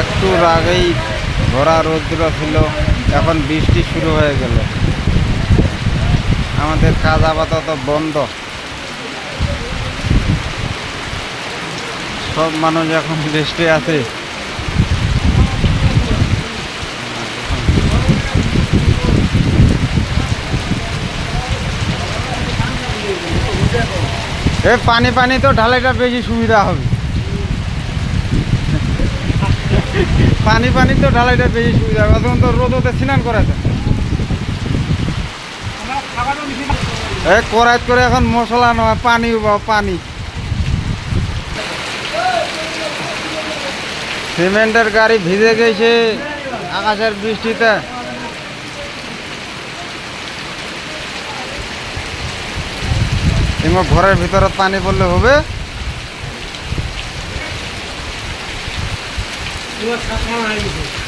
একটু আগেই ভরা রৌদ্র ছিল, এখন বৃষ্টি শুরু হয়ে গেল। আমাদের কাজ আপাতত বন্ধ। সব মানুষ এখন রেস্টে আছে। এ পানি পানি তো ঢালাইটা বেশি সুবিধা হবে। পানি পানি তো ঢালাইটা বেশি সুবিধা হবে। তখন তো রোদতে স্নান করাতে এ কড়াইত করে এখন মশলা নয় পানি পানি। সিমেন্টের গাড়ি ভিজে গেছে আকাশের বৃষ্টিতে। এমন ঘরের ভিতরে পানি পড়লে হবে। পুরো ছাড়খানা হয়ে গেছে